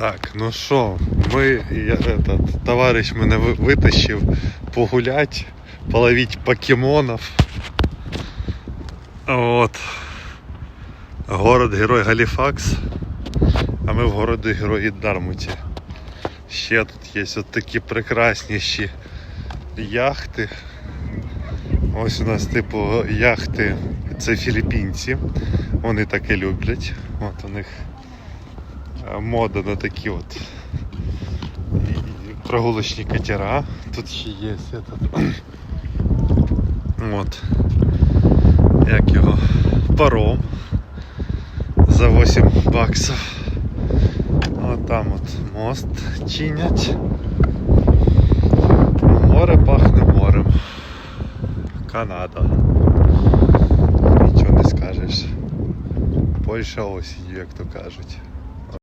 Так, ну що, ми, я, этот, товариш мене витащив погулять, половить покемонов. Вот. Город Герой Галіфакс. А ми в городі Герої Дармуті. Ще тут є от такі прекрасніші яхти. Ось у нас типу яхти. Це філіппінці. Вони таке люблять. От у них мода на такі от прогулочні катера. Тут ще є этот. От. Як його? Паром за 8 баксів. От там от мост чинять. Море пахне морем. Канада. Нічого не скажеш. Польща осінню, як то кажуть.